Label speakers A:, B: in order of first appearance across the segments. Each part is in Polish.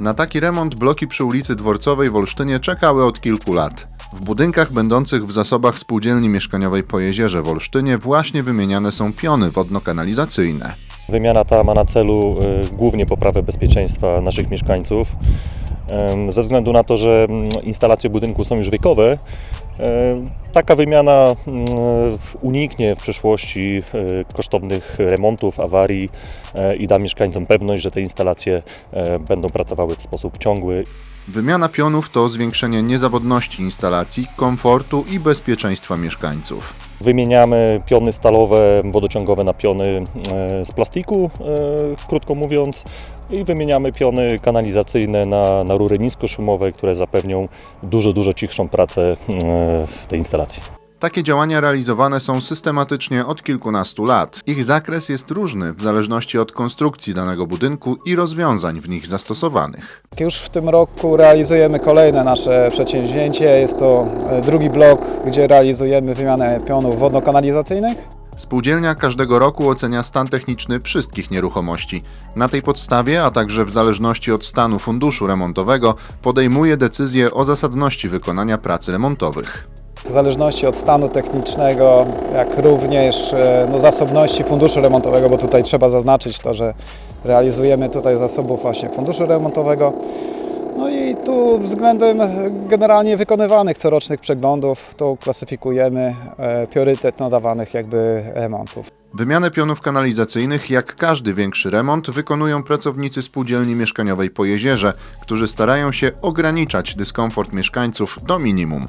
A: Na taki remont bloki przy ulicy Dworcowej w Olsztynie czekały od kilku lat. W budynkach będących w zasobach spółdzielni mieszkaniowej po Jezierze w Olsztynie właśnie wymieniane są piony wodno-kanalizacyjne.
B: Wymiana ta ma na celu y, głównie poprawę bezpieczeństwa naszych mieszkańców. Ze względu na to, że mm, instalacje budynku są już wiekowe, taka wymiana mm, uniknie w przyszłości y, kosztownych remontów, awarii e, i da mieszkańcom pewność, że te instalacje e, będą pracowały w sposób ciągły
A: Wymiana pionów to zwiększenie niezawodności instalacji, komfortu i bezpieczeństwa mieszkańców.
B: Wymieniamy piony stalowe, wodociągowe na piony e, z plastiku, e, krótko mówiąc, i wymieniamy piony kanalizacyjne na, na rury niskoszumowe, które zapewnią dużo, dużo cichszą pracę e, tej instalacji.
A: Takie działania realizowane są systematycznie od kilkunastu lat. Ich zakres jest różny w zależności od konstrukcji danego budynku i rozwiązań w nich zastosowanych.
C: Już w tym roku realizujemy kolejne nasze przedsięwzięcie. Jest to e, drugi blok, gdzie realizujemy wymianę pionów wodno-kanalizacyjnych.
A: Spółdzielnia każdego roku ocenia stan techniczny wszystkich nieruchomości. Na tej podstawie, a także w zależności od stanu funduszu remontowego, podejmuje decyzję o zasadności wykonania prac remontowych.
C: W zależności od stanu technicznego, jak również e, no, zasobności funduszu remontowego, bo tutaj trzeba zaznaczyć to, że realizujemy tutaj zasobów właśnie funduszu remontowego. No i tu względem generalnie wykonywanych corocznych przeglądów, to klasyfikujemy e, priorytet nadawanych jakby remontów.
A: Wymianę pionów kanalizacyjnych, jak każdy większy remont, wykonują pracownicy spółdzielni mieszkaniowej po jezierze, którzy starają się ograniczać dyskomfort mieszkańców do minimum.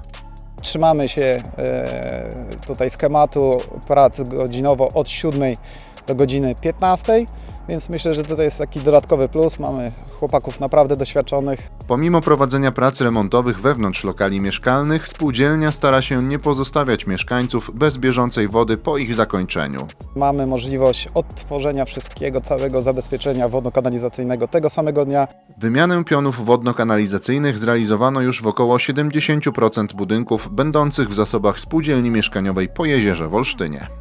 C: Trzymamy się e, tutaj schematu prac godzinowo od 7 do godziny 15, więc myślę, że tutaj jest taki dodatkowy plus. Mamy chłopaków naprawdę doświadczonych.
A: Pomimo prowadzenia prac remontowych wewnątrz lokali mieszkalnych, spółdzielnia stara się nie pozostawiać mieszkańców bez bieżącej wody po ich zakończeniu.
C: Mamy możliwość odtworzenia wszystkiego, całego zabezpieczenia wodno-kanalizacyjnego tego samego dnia.
A: Wymianę pionów wodno-kanalizacyjnych zrealizowano już w około 70% budynków będących w zasobach spółdzielni mieszkaniowej po jezierze w Olsztynie.